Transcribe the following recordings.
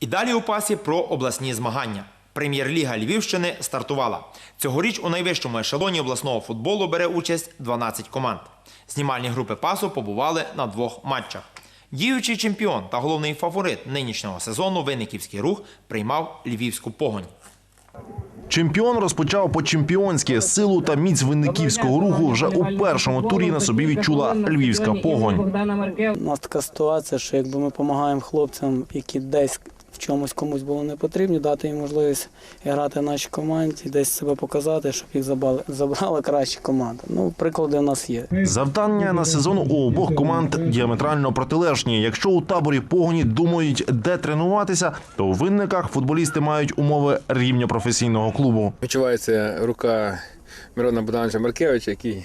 І далі у пасі про обласні змагання. Прем'єр-ліга Львівщини стартувала. Цьогоріч у найвищому ешелоні обласного футболу бере участь 12 команд. Знімальні групи пасу побували на двох матчах. Діючий чемпіон та головний фаворит нинішнього сезону Винниківський рух приймав львівську погонь. Чемпіон розпочав по-чемпіонськи силу та міць винниківського руху вже у першому турі на собі відчула львівська погонь. У нас така ситуація, що якби ми допомагаємо хлопцям, які десь чомусь комусь було не потрібно, дати їм можливість грати в нашій команді, десь себе показати, щоб їх забрали, забрала краща команда. Ну, приклади в нас є. Завдання на сезон у обох команд діаметрально протилежні. Якщо у таборі погоні думають, де тренуватися, то у винниках футболісти мають умови рівня професійного клубу. Відчувається рука Мирона Богдановича Маркевича, який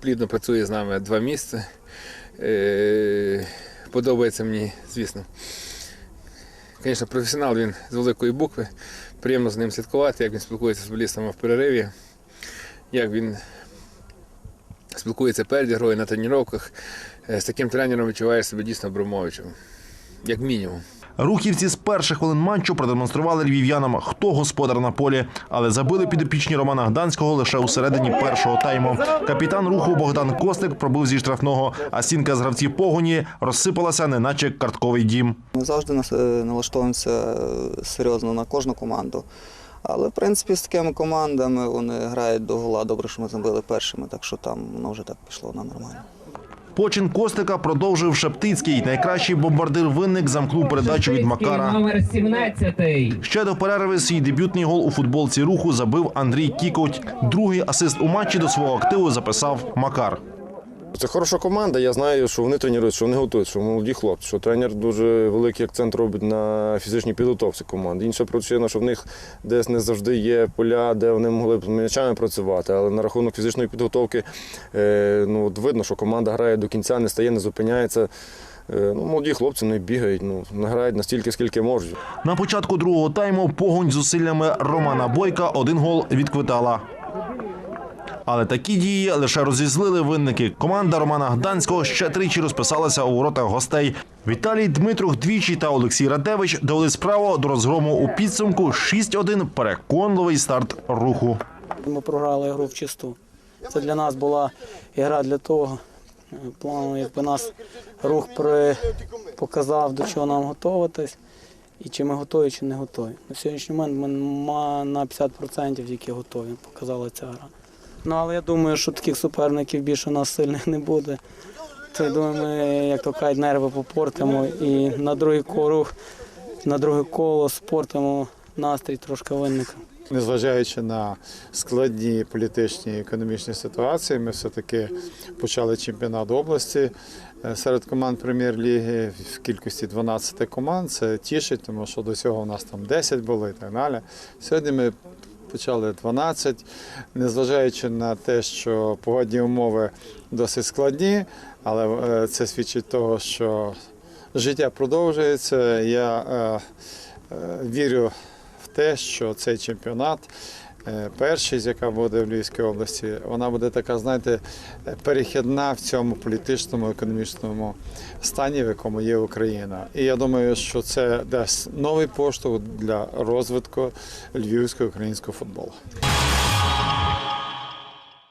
плідно працює з нами два місяці. Е, Подобається мені, звісно. Звісно, професіонал він з великої букви. Приємно з ним слідкувати, як він спілкується з футболістами в перериві, як він спілкується перед грою на тренуваннях. З таким тренером відчуваєш себе дійсно Абрамовичем, як мінімум. Рухівці з перших хвилин матчу продемонстрували львів'янам, хто господар на полі, але забили підопічні Романа Гданського лише у середині першого тайму. Капітан руху Богдан Костик пробив зі штрафного, а стінка з гравців погоні розсипалася, неначе картковий дім. Ми завжди е, налаштовуємося е, серйозно на кожну команду. Але в принципі з такими командами вони грають до гола. Добре, що ми забили першими, так що там воно вже так пішло на нормально. Почин Костика продовжив Шептицький. Найкращий бомбардир винник замкнув передачу від Макара. Номер 17. Ще до перерви свій дебютний гол у футболці руху забив Андрій Кікоть. Другий асист у матчі до свого активу записав Макар. Це хороша команда. Я знаю, що вони тренують, що вони готують, що молоді хлопці, що тренер дуже великий акцент робить на фізичній підготовці команди. Інша причина, що в них десь не завжди є поля, де вони могли б з м'ячами працювати. Але на рахунок фізичної підготовки е, ну, от видно, що команда грає до кінця, не стає, не зупиняється. Е, Ну, молоді хлопці не бігають, ну, грають настільки, скільки можуть. На початку другого тайму погонь зусиллями Романа Бойка один гол відквитала. Але такі дії лише розізлили винники. Команда Романа Гданського ще тричі розписалася у воротах гостей. Віталій Дмитрух двічі та Олексій Радевич довели справу до розгрому у підсумку 6-1 переконливий старт руху. Ми програли гру в чисту. Це для нас була гра для того. е, Плану, якби нас рух при... показав, до чого нам готуватись, і чи ми готові, чи не готові. На сьогоднішній момент ми на 50% тільки готові, показала ця гра. Ну, але я думаю, що таких суперників більше у нас сильних не буде. То я думаю, ми, як то кажуть, нерви попортимо і на другий круг, на друге коло спортимо настрій трошки винника. Незважаючи на складні політичні і економічні ситуації, ми все-таки почали чемпіонат області Е, серед команд прем'єр-ліги в кількості 12 команд. Це тішить, тому що до цього у нас там 10 було і так далі. Сьогодні ми почали 12, незважаючи на те, що погодні умови досить складні, але е, це свідчить того, що життя продовжується. Я е, е, вірю в те, що цей чемпіонат, е, перший, з яка буде в Львівській області, вона буде така, знаєте, перехідна в цьому політичному, економічному стані, в якому є Україна. І я думаю, що це дасть новий поштовх для розвитку львівського українського футболу.